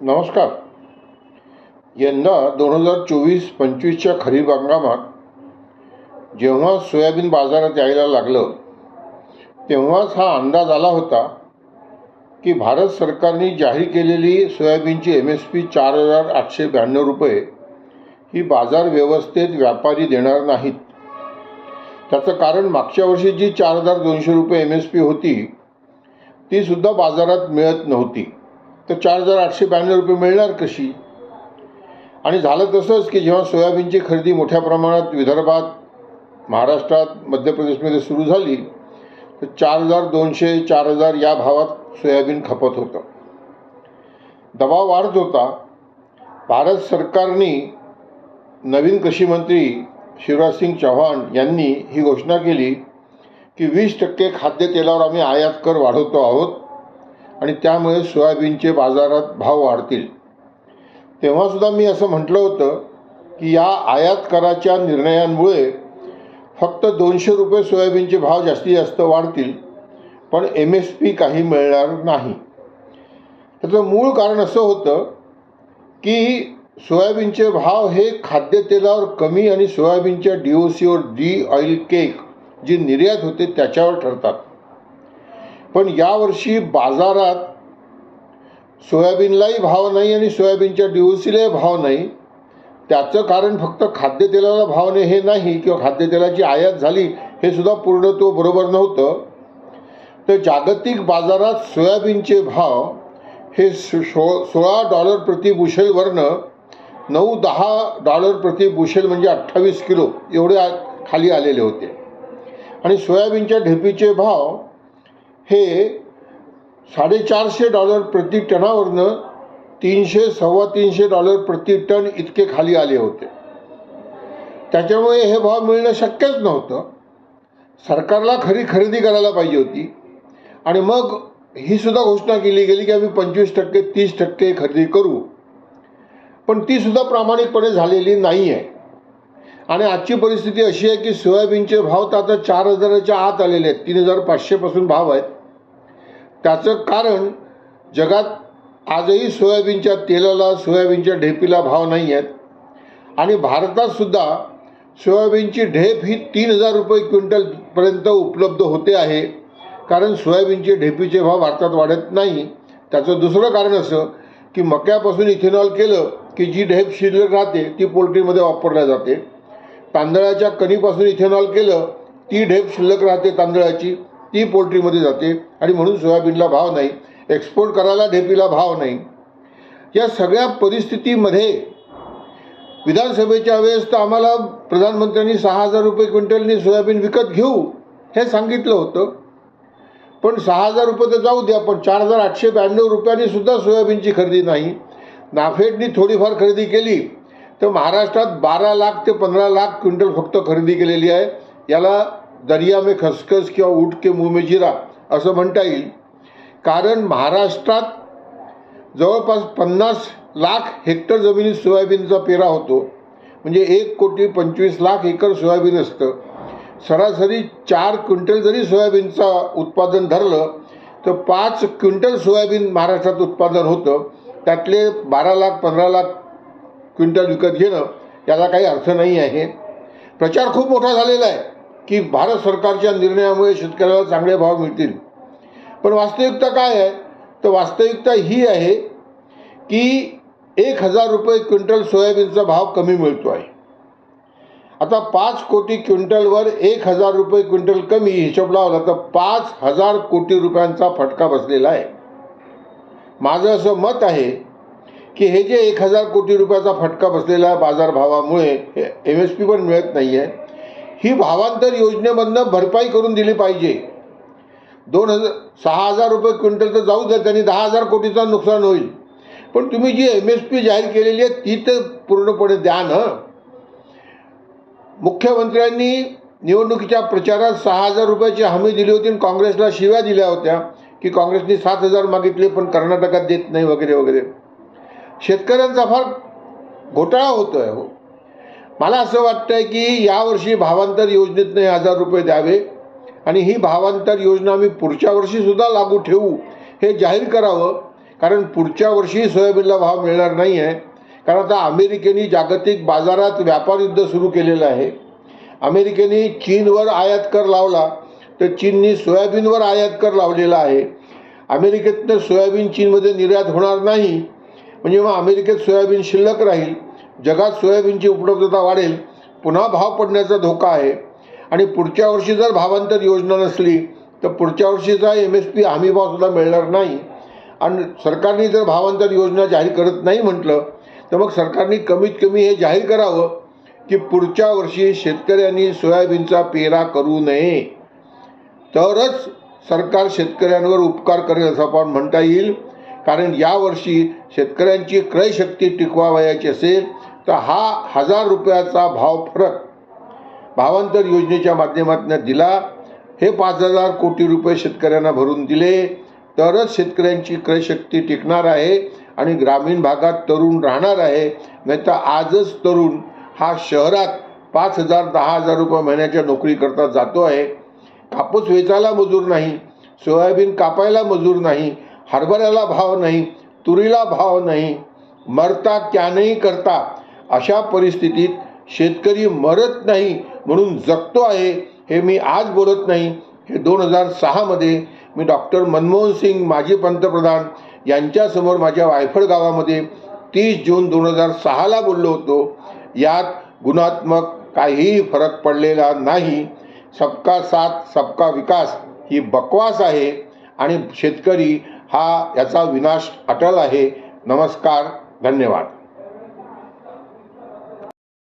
नमस्कार. यंदा दोन हजार चोवीस पंचवीसच्या खरीप हंगामात जेव्हा सोयाबीन बाजारात यायला लागलं तेव्हाच हा अंदाज आला होता की भारत सरकारने जाहीर केलेली सोयाबीनची एम एस पी चार हजार आठशे ब्याण्णव रुपये ही बाजार व्यवस्थेत व्यापारी देणार नाहीत. त्याचं कारण मागच्या वर्षी जी चार हजार दोनशे रुपये एम एस पी होती तीसुद्धा बाजारात मिळत नव्हती. तर चार हजार आठशे ब्याण्णव रुपये मिळणार कशी? आणि झालं तसंच की जेव्हा सोयाबीनची खरेदी मोठ्या प्रमाणात विदर्भात महाराष्ट्रात मध्य प्रदेशमध्ये सुरू झाली तर चार हजार दोनशे चार हजार या भावात सोयाबीन खपत होतं. दबाव वाढत होता. भारत सरकारने नवीन कृषी मंत्री शिवराज सिंग यांनी ही घोषणा केली की वीस टक्के खाद्यतेलावर आम्ही आयात कर वाढवतो आहोत. आणि त्यामुळे सोयाबीनचे बाजारात भाव वाढतील. तेव्हासुद्धा मी असं म्हटलं होतं की या आयात कराच्या निर्णयांमुळे फक्त दोनशे रुपये सोयाबीनचे भाव जास्तीत जास्त वाढतील पण एम एस पी काही मिळणार नाही. त्याचं मूळ कारण असं होतं की सोयाबीनचे भाव हे खाद्यतेलावर कमी आणि सोयाबीनच्या डी ओ सीवर डी ऑइल केक जी निर्यात होते त्याच्यावर ठरतात. पण यावर्षी बाजारात सोयाबीनलाही भाव नाही आणि सोयाबीनच्या डी भाव नाही. त्याचं कारण फक्त खाद्यतेलाला भाव नाही हे नाही किंवा खाद्यतेलाची आयात झाली हे सुद्धा पूर्णत्व बरोबर नव्हतं. तर जागतिक बाजारात सोयाबीनचे भाव हे सो सो- सोळा डॉलर प्रति बुशेलवरनं नऊ दहा डॉलर प्रति बुशेल म्हणजे अठ्ठावीस किलो एवढे आ खाली आलेले होते. आणि सोयाबीनच्या ढेपीचे भाव हे साडेचारशे डॉलर प्रति टनावरनं तीनशे सव्वा तीनशे डॉलर प्रति टन इतके खाली आले होते. त्याच्यामुळे हे भाव मिळणं शक्यच नव्हतं. सरकारला खरी खरेदी करायला पाहिजे होती. आणि मग ही सुद्धा घोषणा केली गेली की आम्ही पंचवीस टक्के तीस टक्के खरेदी करू. पण ती सुद्धा प्रामाणिकपणे झालेली नाही आहे आणि आजची परिस्थिती अशी आहे की सोयाबीनचे भाव तर आता चार हजाराच्या आत आलेले आहेत. तीन हजार पाचशेपासून भाव आहेत. त्याचं कारण जगात आजही सोयाबीनच्या तेलाला सोयाबीनच्या ढेपीला भाव नाही आहेत आणि भारतातसुद्धा सोयाबीनची ढेप ही तीन हजार रुपये क्विंटलपर्यंत उपलब्ध होते आहे. कारण सोयाबीनचे ढेपीचे भाव भारतात वाढत नाही. त्याचं दुसरं कारण असं की मक्यापासून इथेनॉल केलं की जी ढेप शिल्लक राहते ती पोल्ट्रीमध्ये वापरल्या जाते. तांदळाच्या कणीपासून इथेनॉल केलं ती ढेप शिल्लक राहते तांदळाची. ती पोल्ट्रीमध्ये जाते आणि म्हणून सोयाबीनला भाव नाही एक्सपोर्ट करायला ढेपीला भाव नाही. या सगळ्या परिस्थितीमध्ये विधानसभेच्या वेळेस तर आम्हाला प्रधानमंत्र्यांनी सहा हजार रुपये क्विंटलनी सोयाबीन विकत घेऊ हे सांगितलं होतं. पण सहा हजार रुपये तर जाऊ द्या पण चार हजार आठशे ब्याण्णव रुपयांनी सुद्धा सोयाबीनची खरेदी नाही. नाफेडनी थोडीफार खरेदी केली तर महाराष्ट्रात बारा लाख ते पंधरा लाख क्विंटल फक्त खरेदी केलेली आहे. याला दर्या में खसखस किंवा उठ के मुंह में जिरा असं म्हणता येईल. कारण महाराष्ट्रात जवळपास पन्नास लाख हेक्टर जमिनीत सोयाबीनचा पेरा होतो. म्हणजे एक कोटी पंचवीस लाख एकर सोयाबीन असतं. सरासरी चार क्विंटल जरी सोयाबीनचं उत्पादन धरलं तर पाच क्विंटल सोयाबीन महाराष्ट्रात उत्पादन होतं. त्यातले बारा लाख पंधरा लाख क्विंटल विकत घेणं याला काही अर्थ नाही आहे. प्रचार खूप मोठा झालेला आहे. की भारत सरकारच्या निर्णयामुळे शेतकऱ्याला चांगले भाव मिळतील. पण वास्तविकता काय आहे? तर वास्तविकता ही आहे की एक हजार रुपये क्विंटल सोयाबीनचा भाव कमी मिळतो आहे. आता पाच कोटी क्विंटलवर एक हजार रुपये क्विंटल कमी हिशोब लावला तर पाच हजार कोटी रुपयांचा फटका बसलेला आहे. माझं असं मत आहे की हे जे एक हजार कोटी रुपयाचा फटका बसलेला आहे बाजारभावामुळे एम एस पी पण मिळत नाही आहे ही भावांतर योजनेमधनं भरपाई करून दिली पाहिजे. दोन हजार सहा हजार रुपये क्विंटल तर जाऊ द्या त्यांनी दहा हजार कोटीचं नुकसान होईल. पण तुम्ही जी एम एस पी जाहीर केलेली आहे ती तर पूर्णपणे द्या ना. मुख्यमंत्र्यांनी निवडणुकीच्या प्रचारात सहा हजार रुपयाची हमी दिली होती आणि काँग्रेसला शिव्या दिल्या होत्या की काँग्रेसने सात हजार मागितले पण कर्नाटकात देत नाही वगैरे वगैरे. शेतकऱ्यांचा फार घोटाळा होतो आहे हो. मला असं वाटतं आहे की यावर्षी भावांतर योजनेतनं हे हजार रुपये द्यावे आणि ही भावांतर योजना आम्ही पुढच्या वर्षीसुद्धा लागू ठेवू हे जाहीर करावं. कारण पुढच्या वर्षी सोयाबीनला भाव मिळणार नाही आहे कारण आता अमेरिकेने जागतिक बाजारात व्यापार युद्ध सुरू केलेलं आहे. अमेरिकेने चीनवर आयात कर लावला तर चीननी सोयाबीनवर आयात कर लावलेला आहे. अमेरिकेतनं सोयाबीन चीनमध्ये निर्यात होणार नाही. म्हणजे मग अमेरिकेत सोयाबीन शिल्लक राहील. जगात सोयाबीनची उपलब्धता वाढेल पुन्हा भाव पडण्याचा धोका आहे. आणि पुढच्या वर्षी जर भावांतर योजना नसली तर पुढच्या वर्षीचा एम एस पी हमीभावसुद्धा मिळणार नाही. आणि सरकारने जर भावांतर योजना जाहीर करत नाही म्हटलं तर मग सरकारने कमीत कमी हे जाहीर करावं की पुढच्या वर्षी शेतकऱ्यांनी सोयाबीनचा पेरा करू नये. तरच सरकार शेतकऱ्यांवर उपकार करेल असं आपण म्हणता येईल. कारण यावर्षी शेतकऱ्यांची क्रयशक्ती टिकवावयाची असेल तर हा हजार रुपयाचा भाव फरक भावांतर योजनेच्या माध्यमातून दिला. हे पाच हजार कोटी रुपये शेतकऱ्यांना भरून दिले. तरच शेतकऱ्यांची क्रयशक्ती टिकणार आहे आणि ग्रामीण भागात तरुण राहणार आहे. नाहीतर आजच तरुण हा शहरात पाच हजार दहा हजार रुपये महिन्याच्या नोकरी करता जातो आहे. कापूस वेचायला मजूर नाही सोयाबीन कापायला मजूर नाही हरभऱ्याला भाव नाही तुरीला भाव नाही. मरता त्यानेही करता. अशा परिस्थितीत शेतकरी मरत नाही म्हणून जगतो आहे हे मी आज बोलत नाही. हे दोन हजार सहामध्ये मी डॉक्टर मनमोहन सिंग माजी पंतप्रधान यांच्यासमोर माझ्या वायफळ गावामध्ये तीस जून दोन हजार सहाला बोललो होतो. यात गुणात्मक काहीही फरक पडलेला नाही. सबका साथ सबका विकास ही बकवास आहे आणि शेतकरी हा याचा विनाश अटल आहे. नमस्कार धन्यवाद.